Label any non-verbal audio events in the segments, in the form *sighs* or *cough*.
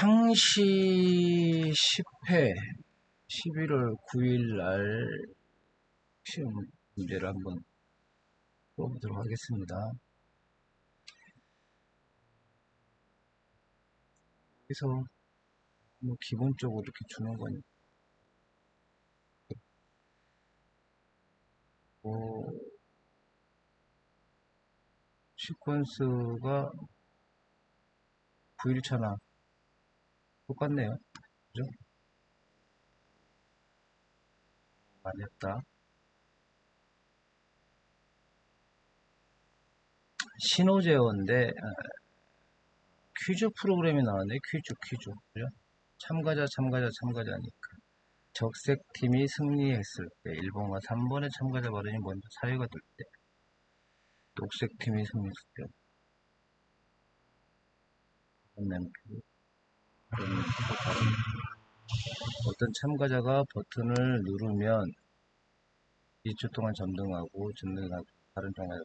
상시 10회 11월 9일 날 시험 문제를 한번 풀어보도록 하겠습니다. 그래서 뭐 기본적으로 이렇게 주는 거니 뭐 시퀀스가 9일차나 똑같네요. 그죠? 했다. 신호제어인데 아, 퀴즈 프로그램이 나왔네. 퀴즈 퀴즈. 그죠? 참가자 참가자 참가자니까. 적색팀이 승리했을 때 1번과 3번의 참가자 발언이 먼저 사회가 될 때 녹색팀이 승리했을 때 어떤 참가자가 버튼을 누르면 2초 동안 점등하고 점등하고 다른 참가자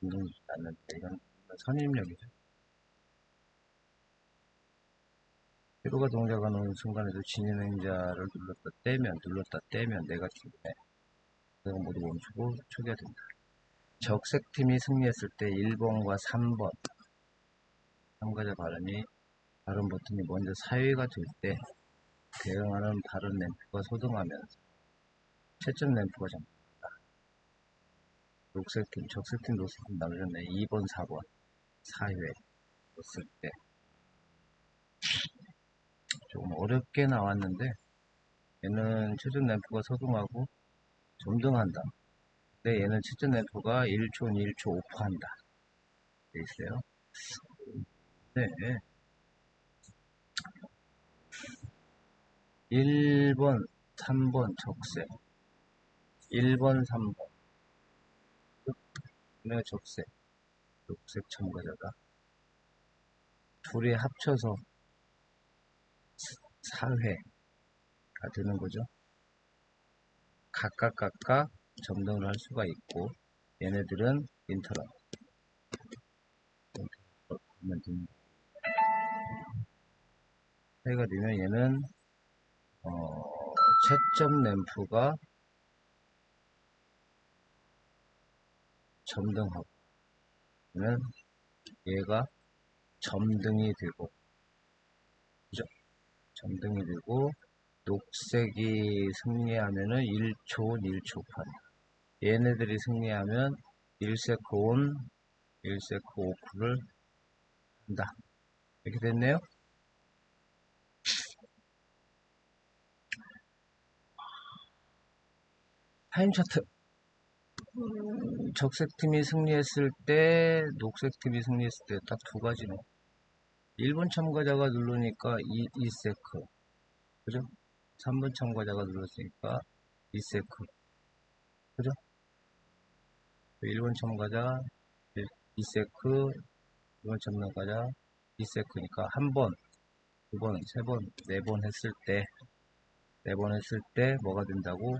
점등하지 않는다. 이건 선입력이죠. 피로가 동작하 는 순간에도 진행자를 눌렀다 떼면 눌렀다 떼면 네가티브네 내가 모두 멈추고 초기화 된다. 적색팀이 승리했을 때 1번과 3번 참가자 발언이 발언 버튼이 먼저 사위가 될 때 대응하는 발언 램프가 소등하면서 채점 램프가 잠긴다. 녹색팀, 적색팀, 녹색팀 나누셨네. 2번, 4번, 4회 뒀을 때 조금 어렵게 나왔는데 얘는 최전 램프가 소등하고 점등한다. 근데 얘는 최전 램프가 1초, 1초 오프한다. 돼 있어요. 네. 1번, 3번 적색 1번, 3번. 네, 적색 녹색 참가자가 둘이 합쳐서 4회가 되는 거죠. 각각 각각 점등을 할 수가 있고 얘네들은 됩니다. 해가 되면 얘는 어, 채점 램프가 점등하고 는 얘가 점등이 되고 그죠? 점등이 되고 녹색이 승리하면은 1초 1초 판. 얘네들이 승리하면 1세크 온 1세크 오프를 한다. 이렇게 됐네요 타임 차트 적색팀이 승리했을 때 녹색팀이 승리했을 때 딱 두 가지네 1번 참가자가 누르니까 2, 2세크 그죠? 3번 참가자가 눌렀으니까 2세크 그죠? 1번 참가자 2세크 2번 참가자 2세크니까 한번 두번, 세 번, 네 번 했을 때, 네 번 했을 때 뭐가 된다고?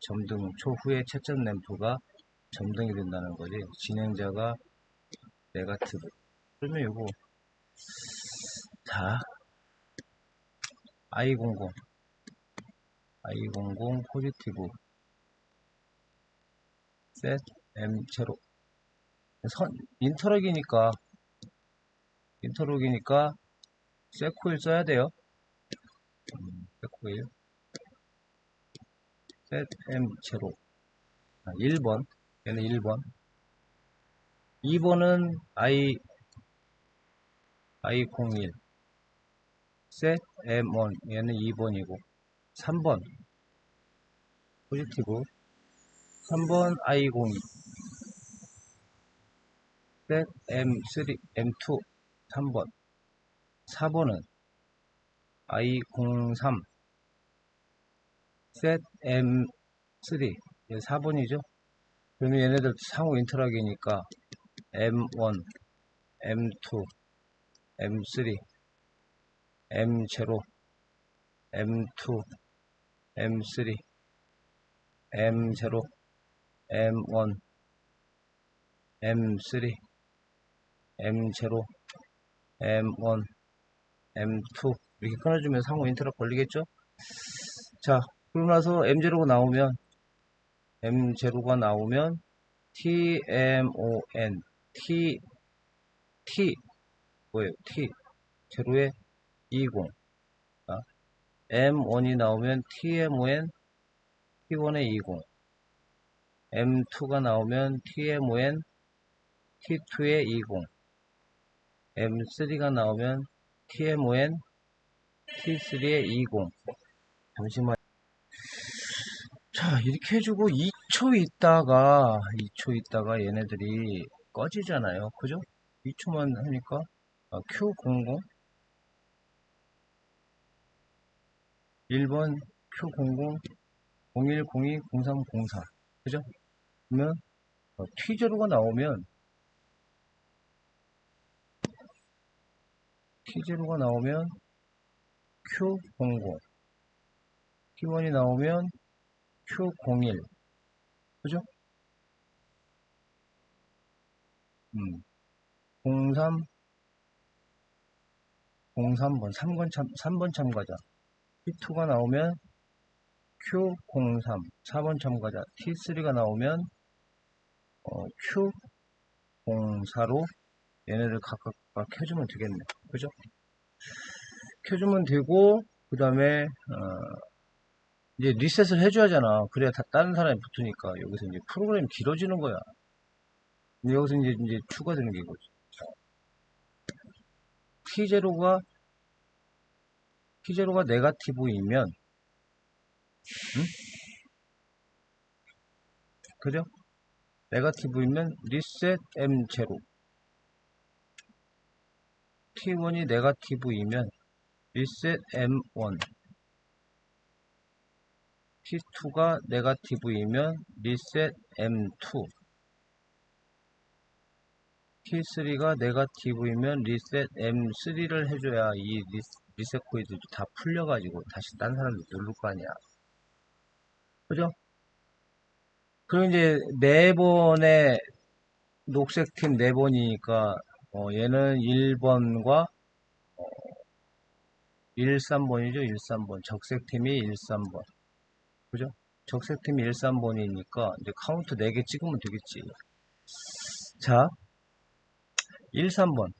점등 초후에 채점 램프가 점등이 된다는 거지. 진행자가 네가티브. 그러면 이거 자 I00 I00 포지티브 셋 M 제로 선 인터럭이니까 인터럭이니까 세코일 써야 돼요. 음, 세코일 set m 제로. 1번. 얘는 1번. 2번은 i i01 set m1 얘는 2번이고. 3번. 포지티브. 3번 i02 set m3 m2 3번. 4번은 i03 set m3 4번이죠. 그러면 얘네들 상호 인터락이니까 m1 m2 m3 m0 m2 m3 m0 m1 m3 m0 m1 M2 이렇게 끊어주면 상호 인터럽 걸리겠죠? 자, 그러고 나서 M0가 나오면 M0가 나오면 TMON T T 뭐예요? T 제로에 20 자, M1이 나오면 TMON T1에 20 M2가 나오면 TMON T2에 20 M3가 나오면 TMON T3에 20 잠시만 자 이렇게 해주고 2초 있다가 2초 있다가 얘네들이 꺼지잖아요. 그죠? 2초만 하니까. 아, Q00 1번 Q00 0102 0304 그죠? 그러면 어, T0가 나오면 T0가 나오면 Q00 T1이 나오면 Q01 그죠? 음, 03 03번 3번 참 3번 참가자. T2가 나오면 Q03 4번 참가자. T3가 나오면 어, Q04로 얘네를 각각 켜주면 되겠네. 그죠? 켜주면 되고 그 다음에 어, 이제 리셋을 해줘야 하잖아. 그래야 다 다른 사람이 붙으니까. 여기서 이제 프로그램이 길어지는 거야. 여기서 이제, 이제 추가되는 게 이거지. T0가 T0가 네가티브이면 응? 그죠? 네가티브이면 리셋 M0 T1이 네가티브이면 리셋 M1 T2가 네가티브이면 리셋 M2 T3가 네가티브이면 리셋 M3를 해줘야 이 리셋 코드도 다 풀려가지고 다시 딴 사람도 누를 거 아니야. 그죠? 그럼 이제 네 번의 녹색 팀 네 번이니까 어, 얘는 1번과 어, 1, 3번이죠. 1, 3번. 적색 팀이 1, 3번. 그죠? 적색 팀이 1, 3번이니까 이제 카운트 4개 찍으면 되겠지. 자, 1, 3번.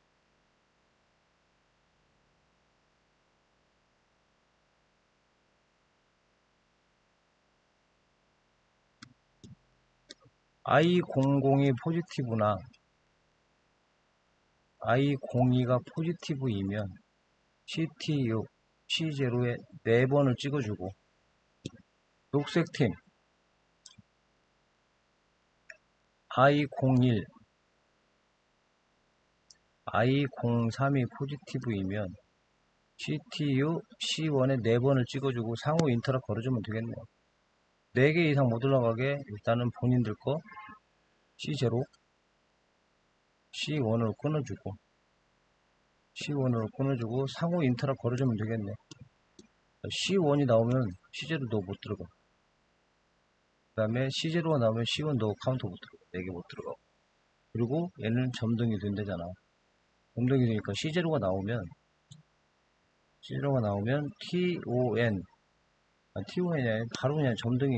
I00이 포지티브나 I02가 포지티브이면 CTU, C0에 4번을 찍어주고 녹색팀. I01 I03이 포지티브이면 CTU C1에 4번을 찍어주고 상호 인터럽 걸어주면 되겠네요. 4개 이상 못 올라가게 일단은 본인들 거 C0 C1으로 끊어주고 C1으로 끊어주고 상호 인터럽 걸어주면 되겠네 C1이 나오면 C0도 못 들어가. 그 다음에 C0가 나오면 C1도 카운터 못 들어가. 4개 못 들어가. 그리고 얘는 점등이 된다잖아. 점등이 되니까 C0가 나오면 C0가 나오면 TON 아, TON이 아니라 바로 그냥 점등이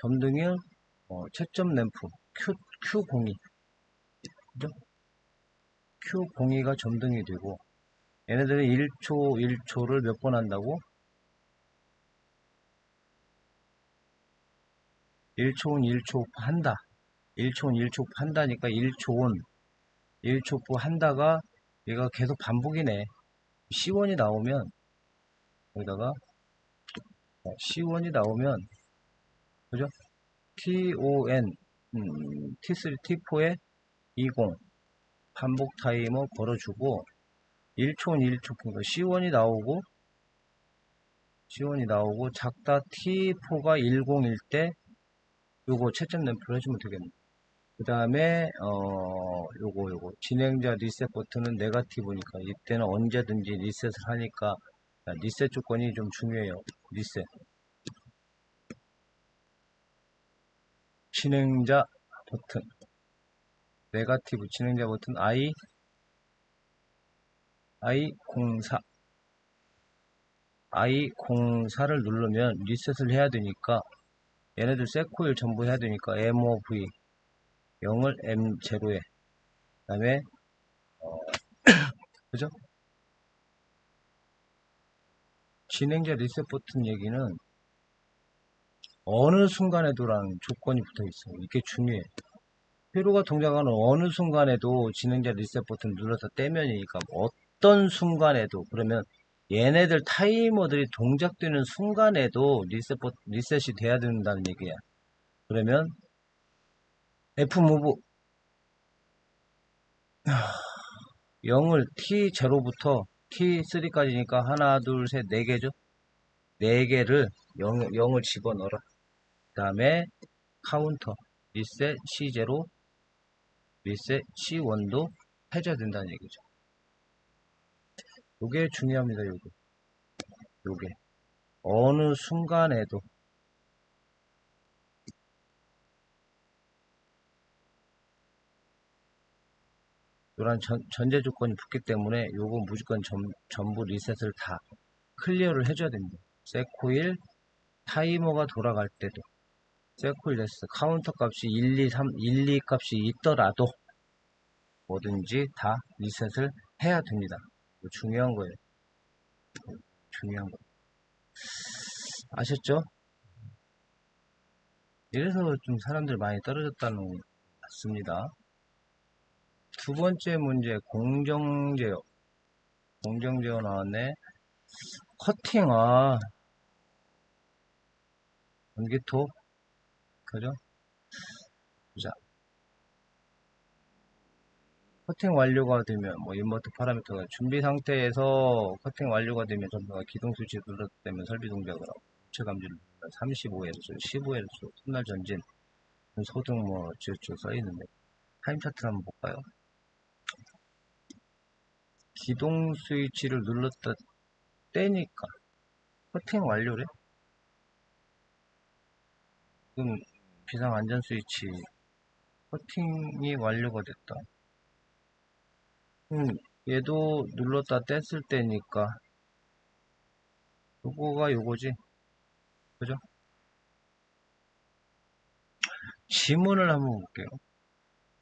점등이 어, 채점 램프 Q, Q02 그죠? Q02가 점등이 되고 얘네들은 1초 1초를 몇 번 한다고? 1초는 1초 한다. 1초는 1초 한다니까 1초는 1초 한다가 얘가 계속 반복이네. C1이 나오면 여기다가 C1이 나오면 그죠? TON 음, T3, T4에 20 반복 타이머 걸어주고 1초는 1초 그러니까 C1이 나오고 C1이 나오고 작다 T4가 10일 때 요거 채점 램프를 해주면 되겠네. 그 다음에 어 요거 요거. 진행자 리셋 버튼은 네가티브니까 이때는 언제든지 리셋을 하니까 리셋 조건이 좀 중요해요. 리셋. 진행자 버튼. 네가티브 진행자 버튼 I I04 I04를 누르면 리셋을 해야 되니까 얘네들 세코일 전부 해야 되니까 MOV 0을 M0에 그 다음에 어, *coughs* 그죠? 진행자 리셋 버튼 얘기는 어느 순간에도라는 조건이 붙어 있어요. 이게 중요해. 회로가 동작하는 어느 순간에도 진행자 리셋 버튼 눌러서 떼면이니까 어떤 순간에도 그러면 얘네들 타이머들이 동작되는 순간에도 리셋 버, 리셋이 돼야 된다는 얘기야. 그러면 F 무브 0을 *sighs* T0부터 T3까지니까 하나, 둘, 셋, 네 개죠. 네 개를 0, 0을 집어넣어라. 그 다음에 카운터, 리셋 C0, 리셋 C1도 해줘야 된다는 얘기죠. 요게 중요합니다. 요게. 요게. 어느 순간에도 이런 전, 전제 조건이 붙기 때문에 요거 무조건 전, 전부 리셋을 다 클리어를 해줘야 됩니다. 세코일 타이머가 돌아갈 때도 세코일 레스 카운터 값이 1, 2, 3, 1, 2 값이 있더라도 뭐든지 다 리셋을 해야 됩니다. 중요한 거예요. 중요한 거. 아셨죠? 이래서 좀 사람들 많이 떨어졌다는 것 같습니다. 두 번째 문제 공정제어 공정제어 나왔네 커팅 아 전기톱 그죠 자 커팅 완료가 되면 뭐 인버터 파라미터가 준비 상태에서 커팅 완료가 되면 전부가 기동 스위치 눌렀다면 설비 동작을 하고 부채 감지를 35Hz, 15Hz, 톱날 전진 소등 뭐 쭉쭉 써 있는데 타임 차트 한번 볼까요? 기동 스위치를 눌렀다 떼니까 커팅 완료래? 지금 비상 안전 스위치 커팅이 완료가 됐다. 음, 얘도 눌렀다 뗐을 때니까 요거가 요거지. 그죠? 지문을 한번 볼게요.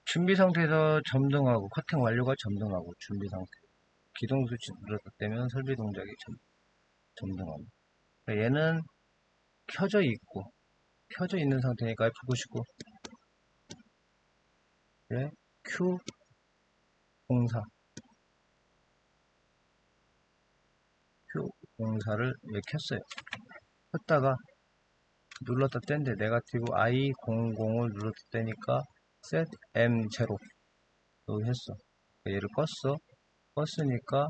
준비 상태에서 점등하고 커팅 완료가 점등하고 준비 상태. 기동 스위치 눌렀다 떼면 설비 동작이 점, 점등합니다. 그러니까 얘는 켜져 있고 켜져 있는 상태니까 F99 네, Q04 Q04를 왜 켰어요. 켰다가 눌렀다 뗀데 네가티브 I00을 눌렀다 떼니까 set M0 여기 했어. 얘를 껐어. 껐으니까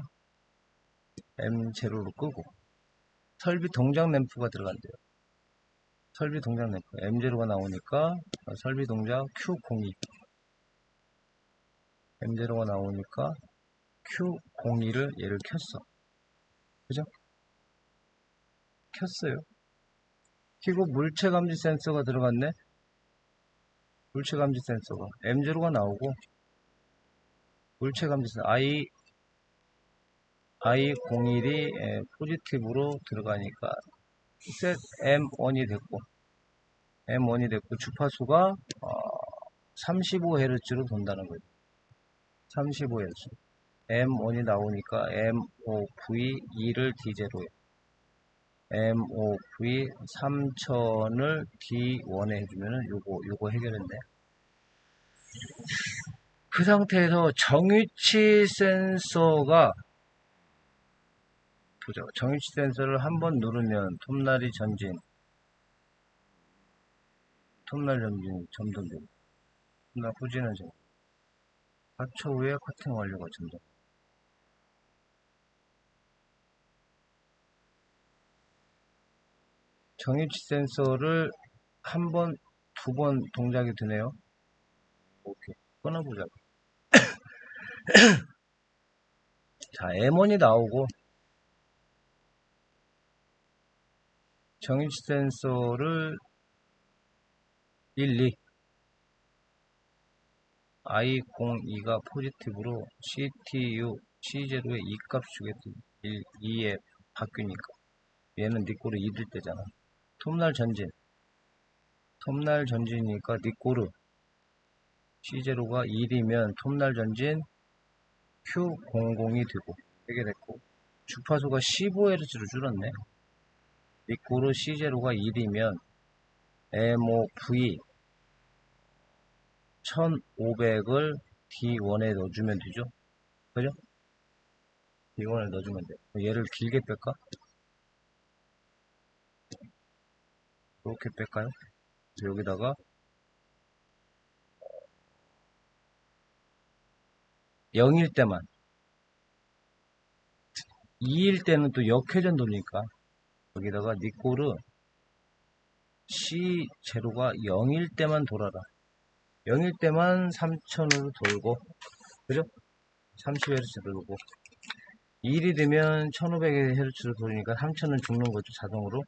M0로 끄고 설비 동작 램프가 들어간대요. 설비 동작 램프 M0가 나오니까 설비 동작 Q02 M0가 나오니까 Q02를 얘를 켰어. 그죠? 켰어요. 키고 물체 감지 센서가 들어갔네. 물체 감지 센서가 M0가 나오고 물체 감지 센서 I I01이 포지티브로 들어가니까 셋 M1이 됐고 M1이 됐고 주파수가 어, 35Hz로 돈다는 거죠. 35Hz. M1이 나오니까 MOV2를 D0에 MOV 3000을 D1에 해주면은 요거 요거 해결했네. 그 상태에서 정위치 센서가 보자. 정위치 센서를 한번 누르면 톱날이 전진, 톱날 전진 점등됩니다. 톱날 후진은 점. 4초 후에 커팅 완료가 점등. 정위치 센서를 한 번, 두 번 동작이 되네요. 오케이. 끊어보자. *coughs* 자, M1이 나오고, 정위치 센서를 1, 2 I02가 포지티브로 CTU C0의 이값 주겠지. 1, 2에 바뀌니까. 얘는 네 꼬르 2일 때잖아. 톱날 전진. 톱날 전진이니까 네 꼬르. C0가 1이면 톱날 전진 Q00이 되고 되게 됐고 주파수가 15Hz로 줄었네. 네 꼬르 C0가 1이면 MOV 1500을 D1에 넣어주면 되죠. 그죠? D1에 넣어주면 돼. 얘를 길게 뺄까? 이렇게 뺄까요? 여기다가 0일 때만 2일 때는 또 역회전 돌리니까 여기다가 니꼬르 C 제로가 0일 때만 돌아라 0일 때만 3000으로 돌고 그죠? 30Hz 돌고. 2일이 되면 1500Hz로 돌리니까 3000은 죽는 거죠 자동으로.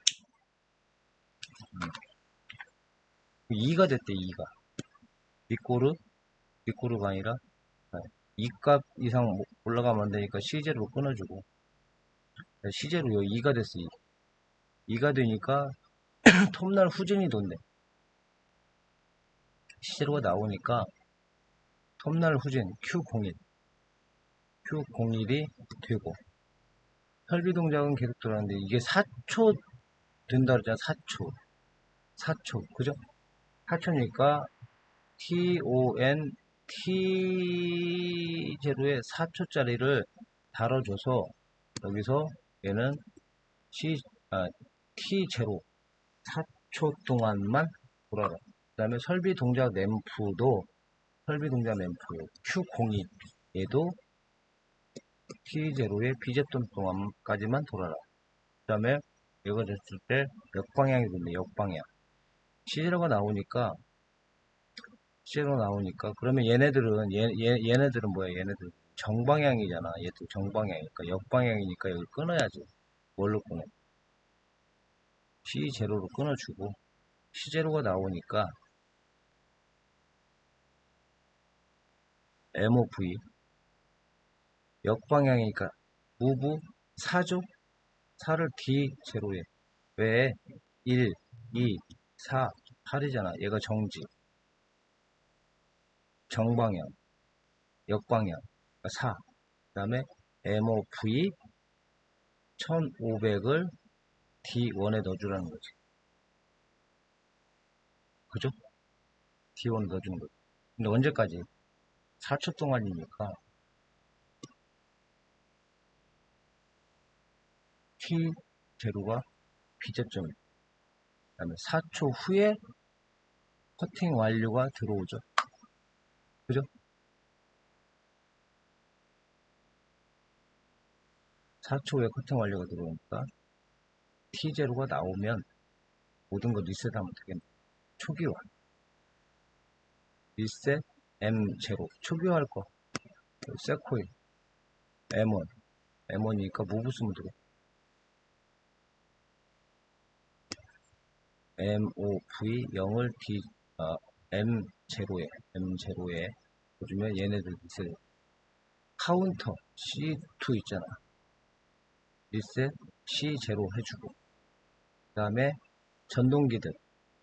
2가 됐대 2가. 니꼬르 니꼬르가 아니라 2값 이상 올라가면 안 되니까 C제로 끊어주고. C제로 여기 2가 됐어 2. 2가 되니까 *coughs* 톱날 후진이 돈대 C제로가 나오니까 톱날 후진 Q01 Q01이 되고 설비 동작은 계속 들어가는데 이게 4초 된다 그러잖아 4초 4초 그죠? 4초니까 TON T0에 4초짜리를 다뤄줘서 여기서 얘는 C, 아, T0 4초 동안만 돌아가. 그 다음에 설비 동작 램프도 설비 동작 램프 Q02 얘도 T0의 비제점 동안까지만 돌아라. 그 다음에 이거 됐을 때 역방향이 된다. 역방향. C0가 나오니까 C로 나오니까 그러면 얘네들은 얘, 얘, 얘네들은 뭐야 얘네들 정방향이잖아 얘도 정방향이니까 역방향이니까 여기 끊어야지 뭘로 끊어 C0로 끊어주고 C0가 나오니까 MOV 역방향이니까 무브 4조 4를 D0에 왜 1, 2, 4, 8이잖아 얘가 정지 정방향, 역방향, 4. 그 다음에 MOV 1500을 D1에 넣어주라는 거지. 그죠? D1에 넣어주는 거지. 근데 언제까지? 4초 동안이니까 T0가 비제점. 그 다음에 4초 후에 커팅 완료가 들어오죠. 그죠? 4초 후에 커팅 완료가 들어오니까 T0가 나오면 모든 거 리셋하면 되겠네. 초기화. 리셋 M0. 초기화할 거. 세코일. M1. M1이니까 무브 쓰면 되고. MOV 0을 D, 아, M0에, M0에 보시면 얘네들 리셋 카운터 C2 있잖아. 리셋 C0 해주고 그 다음에 전동기들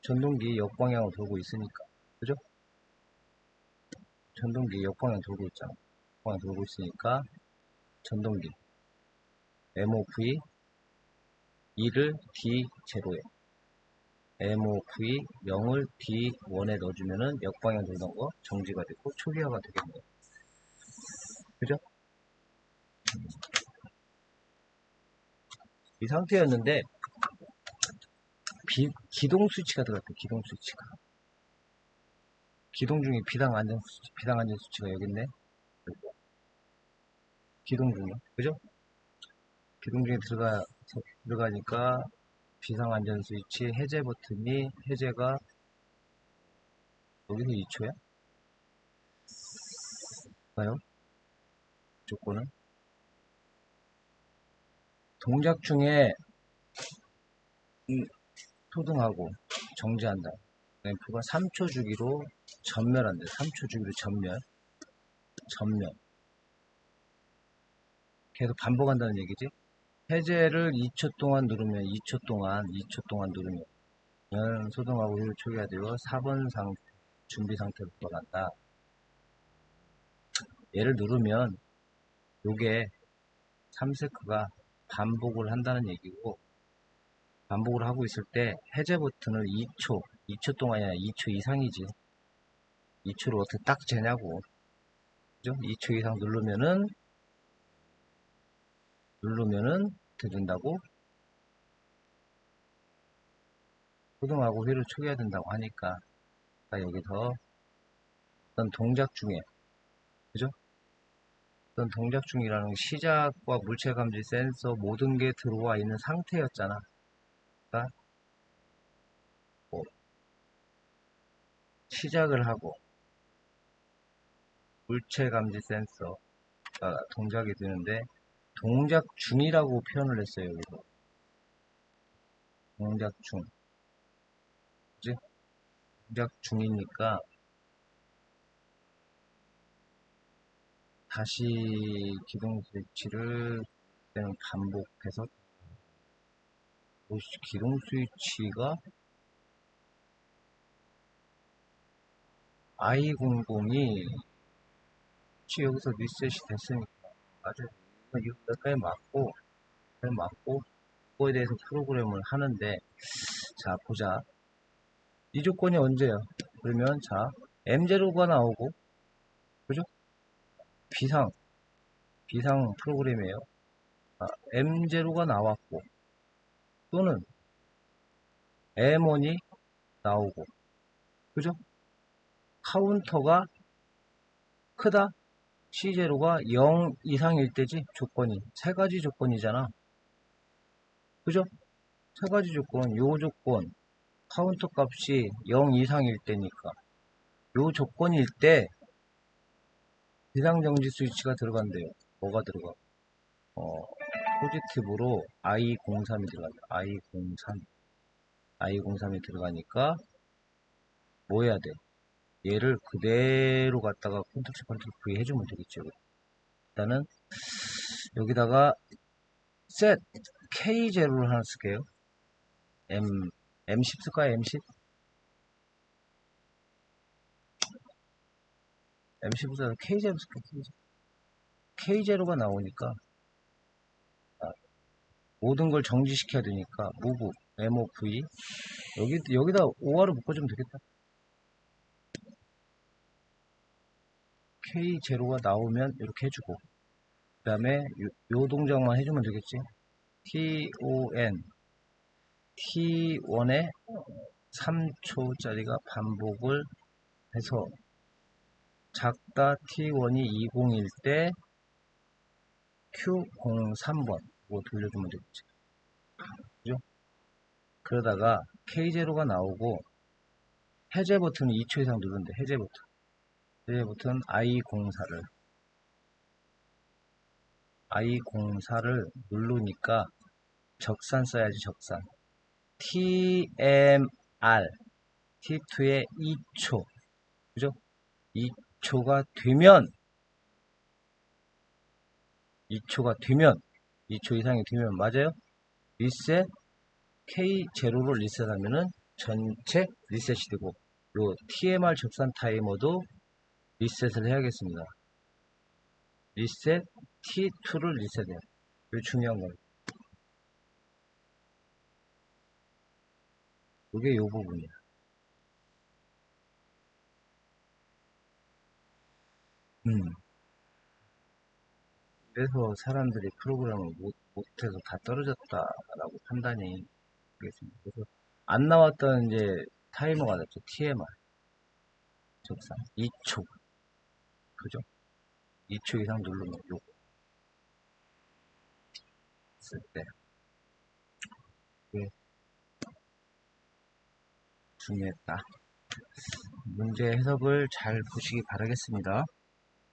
전동기 역방향으로 돌고 있으니까 그죠? 전동기 역방향 돌고 있잖아. 역방향 돌고 있으니까 전동기 MOV 2를 D0에 MOV 0을 D1에 넣어주면은 역방향 돌던 거 정지가 되고 초기화가 되겠네요. 그죠? 이 상태였는데 비, 기동 스위치가 들어갔대 기동 스위치가 기동 중에 비당 안전 수치 비당 안전 수치가 여기 있네 기동 중에 그죠? 기동 중에 들어가 들어가니까 비상 안전 스위치 해제 버튼이 해제가 여기서 2초야? 봐요. 조건은 동작 중에 토등하고 정지한다. 램프가 3초 주기로 전멸한대. 3초 주기로 전멸. 전멸. 계속 반복한다는 얘기지. 해제를 2초 동안 누르면 2초 동안 2초 동안 누르면 소등하고 휘를 초기화 되어 4번 상 준비 상태로 돌아간다. 얘를 누르면 요게 3세크가 반복을 한다는 얘기고 반복을 하고 있을 때 해제 버튼을 2초 2초 동안이 아니라 2초 이상이지 2초를 어떻게 딱 재냐고 그죠? 2초 이상 누르면은 누르면은 되준다고 소등하고 휘를 초기화 된다고 하니까 여기서 어떤 동작 중에 그죠? 어떤 동작 중이라는 게 시작과 물체 감지 센서 모든 게 들어와 있는 상태였잖아. 그러니까 뭐 시작을 하고 물체 감지 센서가 동작이 되는데 동작 중이라고 표현을 했어요. 여기서 동작 중. 그지? 동작 중이니까 다시 기동 스위치를 그냥 반복해서 기동 스위치가 i00이 여기서 리셋이 됐으니까 맞아요. 여기까지 맞고 맞고 그거에 대해서 프로그램을 하는데 자 보자 이 조건이 언제야 그러면 자 M0가 나오고 그죠 비상 비상 프로그램이에요. 아, M0가 나왔고 또는 M1이 나오고 그죠? 카운터가 크다 C0가 0 이상일 때지 조건이 세 가지 조건이잖아 그죠? 세 가지 조건 요 조건 카운터 값이 0 이상일 때니까 요 조건일 때 비상정지 스위치가 들어간대요. 뭐가 들어가? 어, 포지티브로 I03이 들어가요. I03. I03이 들어가니까 뭐 해야 돼? 얘를 그대로 갖다가 컨트롤 C 컨트롤 V 해주면 되겠죠. 일단은 여기다가 set K0를 하나 쓸게요. M, M10 쓸까요? M10? MC4는 K0 K0가 나오니까 아, 모든 걸 정지시켜야 되니까 move MOV 여기 여기다 OR을 묶어주면 되겠다. K0가 나오면 이렇게 해주고 그 다음에 요, 요 동작만 해주면 되겠지. TON T1에 3초짜리가 반복을 해서 작다 T1이 20일 때 Q03번 이거 돌려주면 되겠지. 그죠? 그러다가 K0가 나오고 해제 버튼을 2초 이상 누르는데 해제 버튼 해제 버튼 I04를 I04를 누르니까 적산 써야지 적산 TMR T2에 2초 그죠? 2초가 되면 2초가 되면 2초 이상이 되면 맞아요? 리셋 K0로 리셋하면은 전체 리셋이 되고 요 TMR 접산 타이머도 리셋을 해야겠습니다. 리셋 T2를 리셋해요. 이게 중요한 거예요. 이게 요 부분이야. 음. 그래서 사람들이 프로그램을 못, 못해서 다 떨어졌다라고 판단이 되겠습니다. 그래서 안 나왔던 이제 타이머가 됐죠. TMR. 적상 2초. 그죠? 2초 이상 누르면 요거. 쓸 때. 중요했다. 문제 해석을 잘 보시기 바라겠습니다.